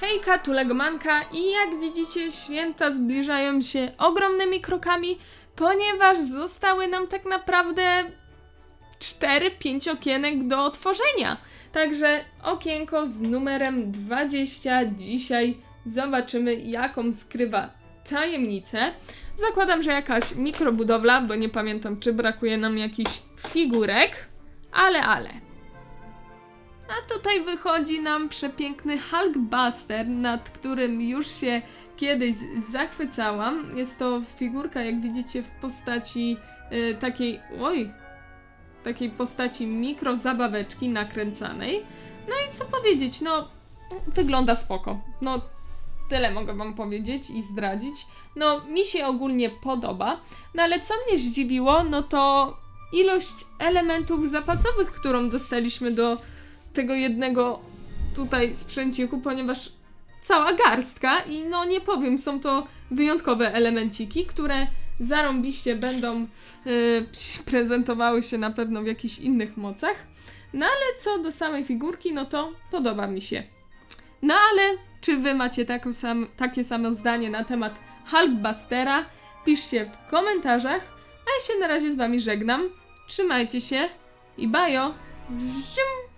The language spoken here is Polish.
Hejka, tu Legomanka i jak widzicie święta zbliżają się ogromnymi krokami, ponieważ zostały nam tak naprawdę 4-5 okienek do otworzenia. Także okienko z numerem 20 dzisiaj zobaczymy jaką skrywa tajemnicę. Zakładam, że jakaś mikrobudowla, bo nie pamiętam czy brakuje nam jakichś figurek, ale ale. A tutaj wychodzi nam przepiękny Hulkbuster, nad którym już się kiedyś zachwycałam. Jest to figurka, jak widzicie, w postaci y, takiej. Oj! Takiej postaci mikrozabaweczki nakręcanej. No i co powiedzieć, no. Wygląda spoko. No, tyle mogę Wam powiedzieć i zdradzić. No, mi się ogólnie podoba. No ale co mnie zdziwiło, no to ilość elementów zapasowych, którą dostaliśmy do tego jednego tutaj sprzęciku, ponieważ cała garstka i no nie powiem, są to wyjątkowe elemenciki, które zarąbiście będą yy, prezentowały się na pewno w jakichś innych mocach. No ale co do samej figurki, no to podoba mi się. No ale czy wy macie sam, takie samo zdanie na temat Hulkbustera? Piszcie w komentarzach, a ja się na razie z wami żegnam. Trzymajcie się i bajo! Zium!